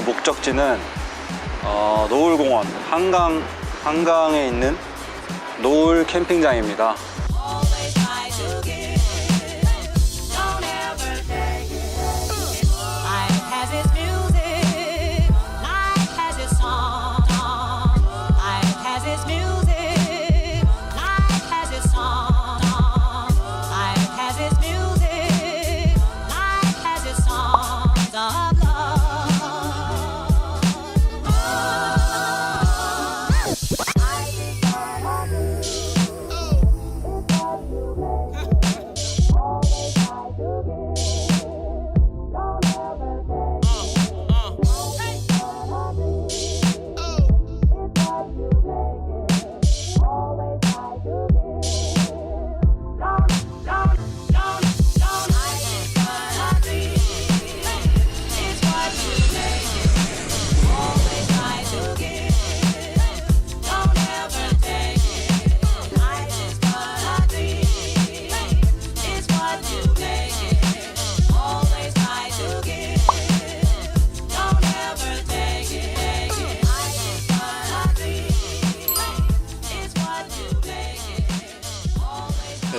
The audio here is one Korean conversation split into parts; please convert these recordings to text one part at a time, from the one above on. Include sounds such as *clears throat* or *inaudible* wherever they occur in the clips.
목적지는 어, 노을공원 한강 한강에 있는 노을 캠핑장입니다.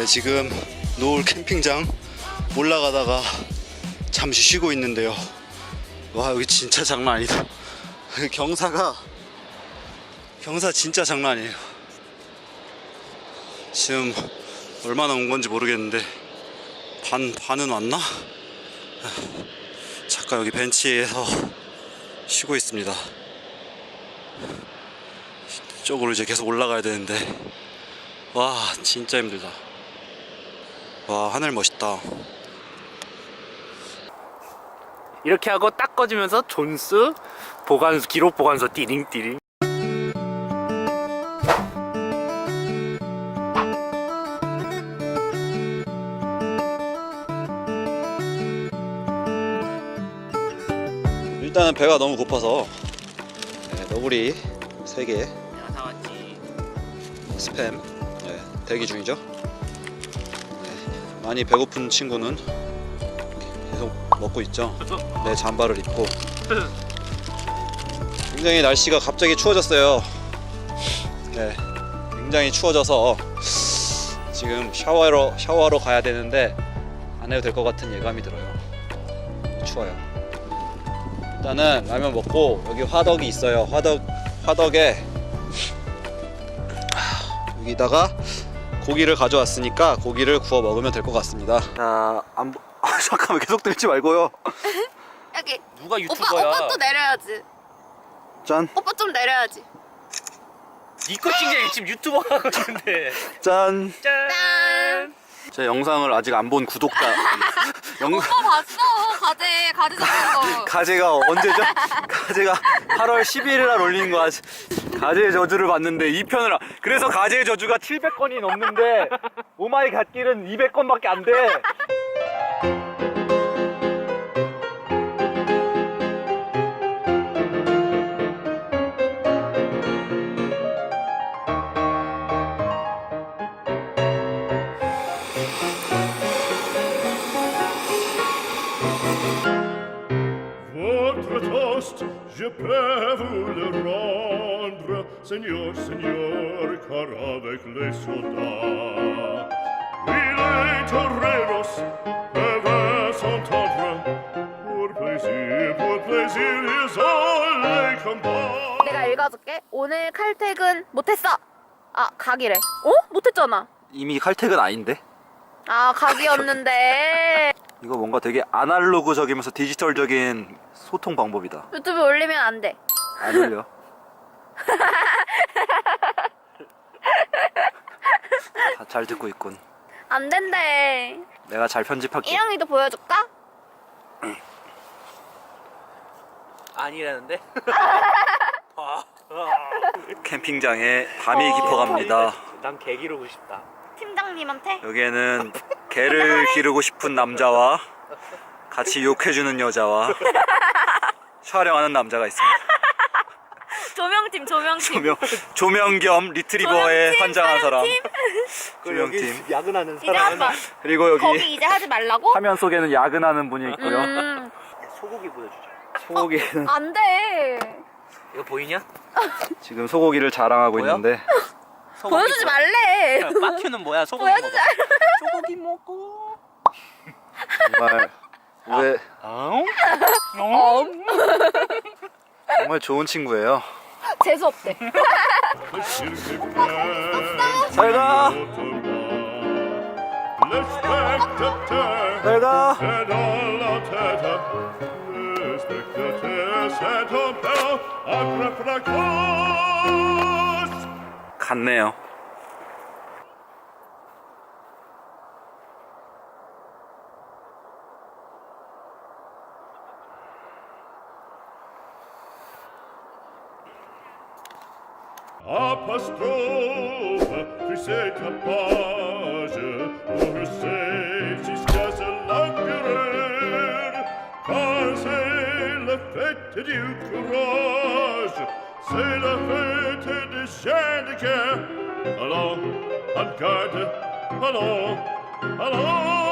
네, 지금 노을 캠핑장 올라가다가 잠시 쉬고 있는데요. 와 여기 진짜 장난 아니다. 경사가 경사 진짜 장난 아니에요. 지금 얼마나 온 건지 모르겠는데 반 반은 왔나? 잠깐 여기 벤치에서 쉬고 있습니다. 이쪽으로 이제 계속 올라가야 되는데 와 진짜 힘들다. 와 하늘 멋있다. 이렇게 하고 딱 꺼지면서 존스 보관소 기록 보관소 띠링띠링 일단은 배가 너무 고파서 네, 너구리 3개 내가 사왔지 스팸 네, 대기 중이죠. 네, 많이 배고픈 친구는 계속 먹고 있죠. 네 잠바를 입고 굉장히 날씨가 갑자기 추워졌어요. 네, 굉장히 추워져서 지금 샤워하러 샤워하러 가야 되는데 안 해도 될 것 같은 예감이 들어요. 추워요. 일단은 라면 먹고 여기 화덕이 있어요. 화덕 화덕에 여기다가 고기를 가져왔으니까 고기를 구워 먹으면 될 것 같습니다. 자, 안 보... *laughs* 아, 잠깐만 계속 들지 말고요. *laughs* 여기 누가 오빠 유튜버야 오빠 또 내려야지. 짠, 오빠 좀 내려야지. 니꺼 찍냐 지금 유튜버가 있는데 짠. 짠제 영상을 아직 안 본 구독자. 영... 오빠 봤어 가재 가재 잡는 거. *laughs* 가제가 언제죠? 가제가 8월 11일 날 올린 거 아직 가제의 저주를 봤는데 2편을 그래서 가제의 저주가 700건이 넘는데 오마이 갓길은 200건밖에 안 돼. Je peux vous le rendre, Seigneur, Seigneur, car avec les soldats, oui, les toreros peuvent s'entendre, pour plaisir, pour plaisir, ils ont les combats. 내가 읽어줄게. 오늘 칼퇴근 못했어. 아 각이래. 어? 못했잖아. 이미 칼택은 아닌데? 아 각이었는데 이거 뭔가 되게 아날로그적이면서 디지털적인 소통 방법이다. 유튜브에 올리면 안 돼. 안 올려. *laughs* 다 잘 듣고 있군. 안 된대. 내가 잘 편집할게. 이랑이도 보여줄까? *clears throat* 아니라는데 *laughs* 캠핑장에 밤이 깊어갑니다. 난 개 기르고 싶다 팀장님한테? 여기에는 개를 기르고 싶은 남자와 같이 욕해주는 여자와 촬영하는 남자가 있습니다. 조명팀 조명팀. 조명, 조명 겸 리트리버에 조명팀, 환장한 사람. 촬영팀. 조명팀. 야근하는 이제 한번 그리고 여기 거기 이제 하지 말라고? 화면 속에는 야근하는 분이 있고요. 음. 소고기 보여주자 소고기는 안 돼. 이거 보이냐? 지금 소고기를 자랑하고 뭐야? 있는데 보여주지 말래. 빠큐는 뭐야? 소고기 보여주지 먹어. 소고기 먹고. 정말 왜 어? 어, 정말 좋은 친구예요. 재수 없대. 잘 가. 잘가. Le spectateur s'est tombé à fracas. 갔네요. Apostrophe, tu sais ta page, pour c'est jusqu'à ce l'empereur, car c'est la fête du courage, c'est la fête des hello Hallo, Handkarte. Hallo, hallo.